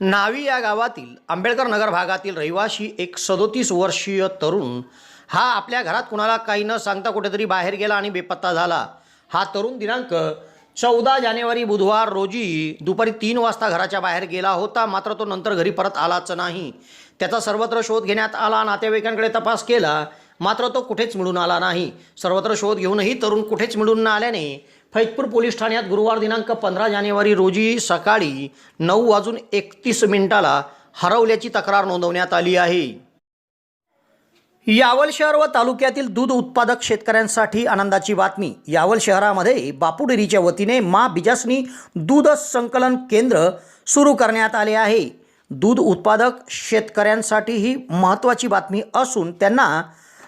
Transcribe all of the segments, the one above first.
नावी या गावातील आंबेडकर नगर भागातील रहिवाशी एक सदोतीस वर्षीय तरुण हा आपल्या घरात कुणाला काही न सांगता कुठेतरी बाहेर गेला आणि बेपत्ता झाला. हा तरुण दिनांक चौदा जानेवारी बुधवार रोजी दुपारी तीन वाजता घराच्या बाहेर गेला होता मात्र तो नंतर घरी परत आलाच नाही. त्याचा सर्वत्र शोध घेण्यात आला नातेवाईकांकडे तपास केला मात्र तो कुठेच मिळून आला नाही. सर्वत्र शोध घेऊनही तरुण कुठेच मिळून न आल्याने फैजपूर पोलीस ठाण्यात गुरुवार दिनांक पंधरा जानेवारी रोजी सकाळी नऊ वाजून एकतीस मिनिटाला हरवल्याची तक्रार नोंदवण्यात आली आहे. यावल शहर व तालुक्यातील दूध उत्पादक शेतकऱ्यांसाठी आनंदाची बातमी. यावल शहरामध्ये बापूडेरीच्या वतीने मा बिजासनी दूध संकलन केंद्र सुरू करण्यात आले आहे. दूध उत्पादक शेतकऱ्यांसाठी ही महत्त्वाची बातमी असून त्यांना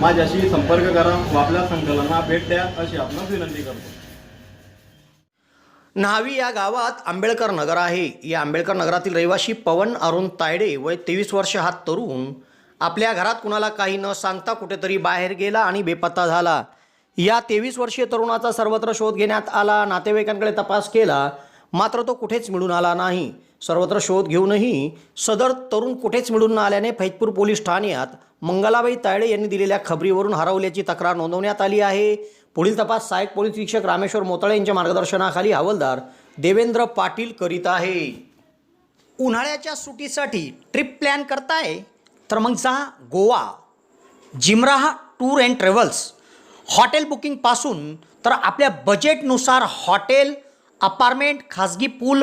माझ्याशी संपर्क करा व आपल्या संकलना भेट द्या अशी आपणास विनंती करतो. न्हावी या गावात आंबेडकर नगर आहे. या आंबेडकर नगरातील रहिवासी पवन अरुण तायडे वय तेवीस वर्ष हा तरुण आपल्या घरात कुणाला काही न सांगता कुठेतरी बाहेर गेला आणि बेपत्ता झाला. या तेवीस वर्षीय तरुणाचा सर्वत्र शोध घेण्यात आला नातेवाईकांकडे तपास केला मात्र तो कुठेच मिळून आला नाही. सर्वत्र शोध घेऊनही सदर तरुण कुठेच मिळून न आल्याने फैजपूर पोलीस ठाण्यात मंगलाबाई तायडे यांनी दिलेल्या खबरीवरून हरवल्याची तक्रार नोंदवण्यात आली आहे. पुढील तपास सहाय्यक पोलीस निरीक्षक रामेश्वर मोतळे यांच्या मार्गदर्शनाखाली हवालदार देवेंद्र पाटील करीत आहे. उन्हाळ्याच्या सुटीसाठी ट्रिप प्लॅन करताय? तर मग जा गोवा. जिमराहा टूर अँड ट्रॅव्हल्स. हॉटेल बुकिंगपासून तर आपल्या बजेटनुसार हॉटेल अपार्टमेंट खाजगी pool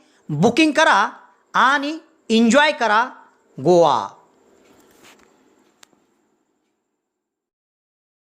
बुकिंग करा आणि एन्जॉय करा गोवा.